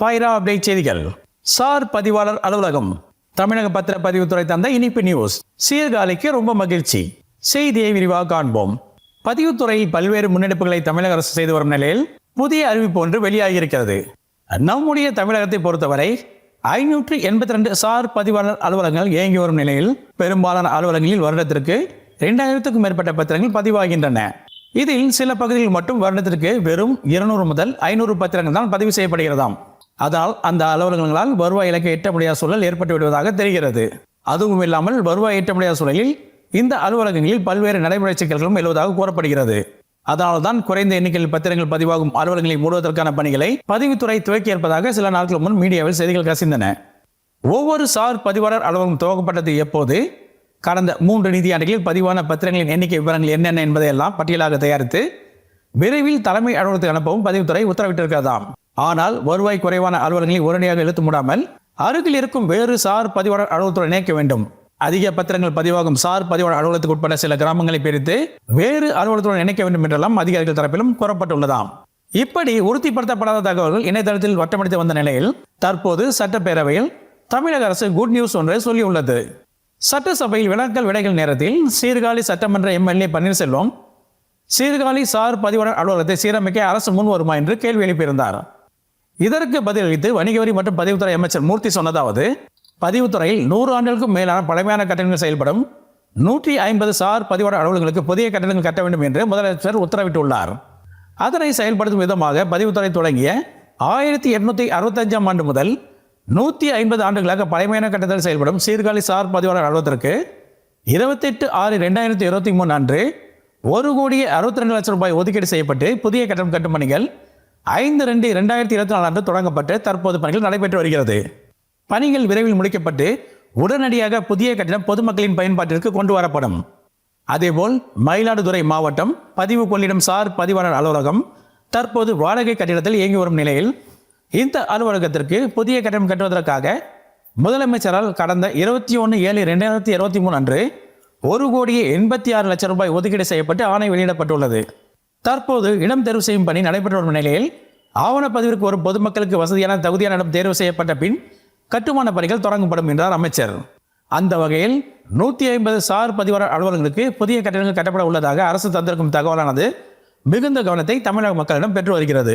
Faira update செய்திகள். Sir பதிவாளர் அலுவலகம். தமிழக பத்திரப்பதிவுத்துறை தந்த இனிப்பு நியூஸ். சீர்காழிக்கு ரொம்ப மகிழ்ச்சி. செய்தியை விரிவாக காண்போம். பதிவுத்துறை பல்வேறு முன்னெடுப்புகளை தமிழக அரசு செய்து வரும் நிலையில் புதிய அறிவிப்பு ஒன்று வெளியாகியிருக்கிறது. நம்முடைய தமிழகத்தை பொறுத்தவரை ஐநூற்று எண்பத்தி ரெண்டு சார் பதிவாளர் அலுவலகங்கள் இயங்கி வரும் நிலையில் பெரும்பாலான அலுவலகங்களில் வருடத்திற்கு இரண்டாயிரத்துக்கும் மேற்பட்ட பத்திரங்கள் பதிவாகின்றன. இதில் சில பகுதிகளில் மட்டும் வருடத்திற்கு வெறும் இருநூறு முதல் ஐநூறு பத்திரங்கள் தான் பதிவு செய்யப்படுகிறதாம். அதனால் அந்த அலுவலகங்களால் வருவாய் இலக்கை எட்ட முடியாத சூழல் ஏற்பட்டு விடுவதாக தெரிகிறது. அதுவும் இல்லாமல் வருவாய் எட்ட முடியாத சூழலில் இந்த அலுவலகங்களில் பல்வேறு நடைமுறை சிக்கல்களும் எழுவதாக கூறப்படுகிறது. அதனால்தான் குறைந்த எண்ணிக்கையில் பத்திரங்கள் பதிவாகும் அலுவலகங்களை மூடுவதற்கான பணிகளை பதிவுத்துறை துவக்கி இருப்பதாக சில நாட்கள் முன் மீடியாவில் செய்திகள் கசிந்தன. ஒவ்வொரு சார் பதிவாளர் அலுவலகம் துவக்கப்பட்டது எப்போது? கடந்த மூன்று நிதியாண்டுகளில் பதிவான பத்திரங்களின் எண்ணிக்கை விவரங்கள் என்னென்ன என்பதையெல்லாம் பட்டியலாக தயாரித்து விரைவில் தலைமை அலுவலகத்துக்கு அனுப்பவும் பதிவுத்துறை உத்தரவிட்டிருக்கிறதாம். ஆனால் வருவாய் குறைவான அலுவலகங்களை உடனடியாக இழுத்து மூடாமல் அருகில் இருக்கும் வேறு சார் பதிவாளர் அலுவலகத்துடன் இணைக்க வேண்டும். அதிக பத்திரங்கள் பதிவாகும் சார் பதிவாளர் அலுவலகத்துக்கு உட்பட்ட சில கிராமங்களை பிரித்து வேறு அலுவலகத்துடன் இணைக்க வேண்டும் என்றெல்லாம் அதிகாரிகள் தரப்பிலும் கூறப்பட்டுள்ளதாம். இப்படி உறுதிப்படுத்தப்படாத தகவல்கள் இணையதளத்தில் வட்டமடித்து வந்த நிலையில் தற்போது சட்டப்பேரவையில் தமிழக அரசு குட் நியூஸ் ஒன்றை சொல்லியுள்ளது. சட்டசபையில் விளக்கல் விடைகள் நேரத்தில் சீர்காழி சட்டமன்ற எம்எல்ஏ பன்னீர்செல்வம் சீர்காழி சார் பதிவாளர் அலுவலகத்தை சீரமைக்க அரசு முன் வருமா என்று கேள்வி எழுப்பியிருந்தார். இதற்கு பதிலளித்து வணிக வரி மற்றும் பதிவுத்துறை அமைச்சர் மூர்த்தி சொன்னதாவது பதிவுத்துறையில் நூறு ஆண்டுகளுக்கும் மேலான பழமையான கட்டணங்கள் செயல்படும் நூற்றி ஐம்பது சார் பதிவாளர் அலுவலகங்களுக்கு புதிய கட்டணங்கள் கட்ட வேண்டும் என்று முதலமைச்சர் உத்தரவிட்டுள்ளார். அதனை செயல்படுத்தும் விதமாக பதிவுத்துறை தொடங்கிய ஆயிரத்தி எண்ணூற்றி அறுபத்தஞ்சாம் ஆண்டு முதல் நூற்றி ஐம்பது ஆண்டுகளாக பழமையான கட்டத்தில் செயல்படும் சீர்காழி சார் பதிவாளர் அலுவலகத்திற்கு இருபத்தெட்டு ஆறு ரெண்டாயிரத்தி இருபத்தி மூணு அன்று ஒரு கோடியே அறுபத்தி ரெண்டு லட்சம் ரூபாய் ஒதுக்கீடு செய்யப்பட்டு புதிய கட்டணம் கட்டும் பணிகள் ஐந்து ரெண்டு ரெண்டாயிரத்தி இருபத்தி நாலு அன்று தொடங்கப்பட்டு தற்போது பணிகள் நடைபெற்று வருகிறது. பணிகள் விரைவில் முடிக்கப்பட்டு உடனடியாக புதிய கட்டிடம் பொதுமக்களின் பயன்பாட்டிற்கு கொண்டு வரப்படும். அதேபோல் மயிலாடுதுறை மாவட்டம் பதிவு கொள்ளிடம் சார் பதிவாளர் அலுவலகம் தற்போது வாடகை கட்டிடத்தில் இயங்கி வரும் நிலையில் இந்த அலுவலகத்திற்கு புதிய கட்டிடம் கட்டுவதற்காக முதலமைச்சரால் கடந்த இருபத்தி ஒன்று ஏழு ரெண்டாயிரத்தி இருபத்தி மூணு அன்று ஒரு கோடியே எண்பத்தி ஆறு லட்சம் ரூபாய் ஒதுக்கீடு செய்யப்பட்டு ஆணை வெளியிடப்பட்டுள்ளது. தற்போது இடம் தேர்வு செய்யும் பணி நடைபெற்று வரும் நிலையில் ஆவணப்பதிவிற்கு வரும் பொதுமக்களுக்கு வசதியான தகுதியான இடம் தேர்வு செய்யப்பட்ட பின் கட்டுமான பணிகள் தொடங்கப்படும் என்றார் அமைச்சர். அந்த வகையில் நூற்றி ஐம்பது சார் பதிவாளர் அலுவலர்களுக்கு புதிய கட்டணங்கள் கட்டப்பட உள்ளதாக அரசு தந்திருக்கும் தகவலானது மிகுந்த கவனத்தை தமிழக மக்களிடம் பெற்று வருகிறது.